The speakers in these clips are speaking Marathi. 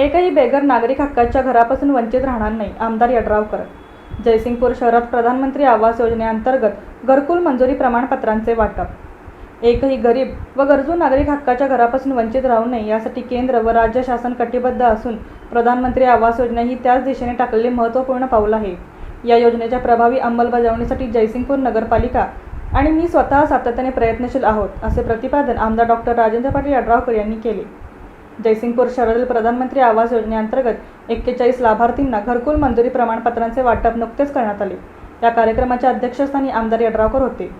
एकही बेघर नागरिक हक्काच्या घरापासून वंचित राहणार नाही आमदार यड्रावकर जयसिंगपूर शहरात प्रधानमंत्री आवास योजनेअंतर्गत घरकुल मंजुरी प्रमाणपत्रांचे वाटप. एकही गरीब व गरजू नागरिक हक्काच्या घरापासून वंचित राहू नये यासाठी केंद्र व राज्य शासन कटिबद्ध असून प्रधानमंत्री आवास योजना ही त्याच दिशेने टाकलेले महत्त्वपूर्ण पाऊल आहे. या योजनेच्या प्रभावी अंमलबजावणीसाठी जयसिंगपूर नगरपालिका आणि मी स्वतः सातत्याने प्रयत्नशील आहोत असे प्रतिपादन आमदार डॉक्टर राजेंद्र पाटील यड्रावकर यांनी केले. जयसिंगपूर शहरातील प्रधानमंत्री आवास योजनेअंतर्गत एक्केचाळीस लाभार्थींना घरकुल मंजुरी प्रमाणपत्रांचे वाटप नुकतेच करण्यात आले. या कार्यक्रमाच्या अध्यक्षस्थानी आमदार यड्रावकर होते.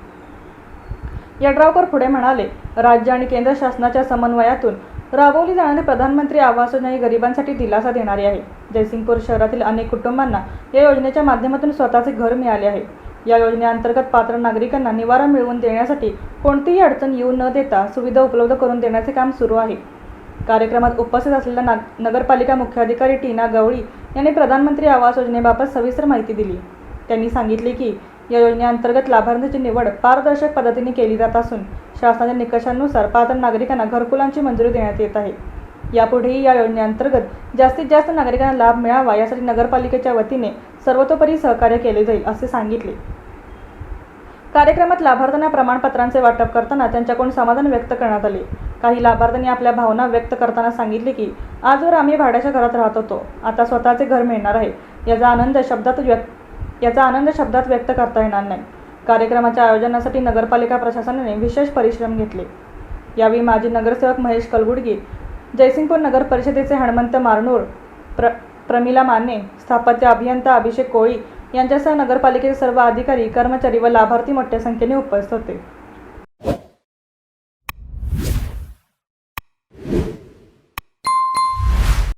यड्रावकर पुढे म्हणाले राज्य आणि केंद्र शासनाच्या समन्वयातून राबवली जाणारी प्रधानमंत्री आवास योजना ही गरिबांसाठी दिलासा देणारी आहे. जयसिंगपूर शहरातील अनेक कुटुंबांना या योजनेच्या माध्यमातून स्वतःचे घर मिळाले आहे. या योजनेअंतर्गत पात्र नागरिकांना निवारा मिळवून देण्यासाठी कोणतीही अडचण येऊ न देता सुविधा उपलब्ध करून देण्याचे काम सुरू आहे. कार्यक्रमात उपस्थित असलेल्या नाग नगरपालिका मुख्याधिकारी टीना गवळी यांनी प्रधानमंत्री आवास योजनेबाबत सविस्तर माहिती दिली. त्यांनी सांगितले की या योजनेअंतर्गत लाभार्थ्यांची निवड पारदर्शक पद्धतीने केली जात असून शासनाच्या निकषांनुसार पात्र नागरिकांना घरकुलांची मंजुरी देण्यात येत आहे. यापुढेही या योजनेअंतर्गत जास्तीत जास्त नागरिकांना लाभ मिळावा यासाठी नगरपालिकेच्या वतीने सर्वतोपरी सहकार्य केले जाईल असे सांगितले. कार्यक्रमात लाभार्थ्यांना प्रमाणपत्रांचे वाटप करताना त्यांच्याकडून समाधान व्यक्त करण्यात आले. काही लाभार्थ्यांनी आपल्या भावना व्यक्त करताना सांगितले की आजवर आम्ही भाड्याच्या घरात राहत होतो. आता स्वतःचे घर मिळणार आहे. याचा आनंद शब्दात व्यक्त याचा आनंद शब्दात व्यक्त करता येणार नाही. कार्यक्रमाच्या आयोजनासाठी नगरपालिका प्रशासनाने विशेष परिश्रम घेतले. यावेळी माजी नगरसेवक महेश कलगुडगी जयसिंगपूर नगर परिषदेचे हणमंत मारनूर प्र प्रमिला माने स्थापत्य अभियंता अभिषेक कोळी यांच्यासह नगरपालिकेचे सर्व अधिकारी कर्मचारी व लाभार्थी मोठ्या संख्येने उपस्थित होते.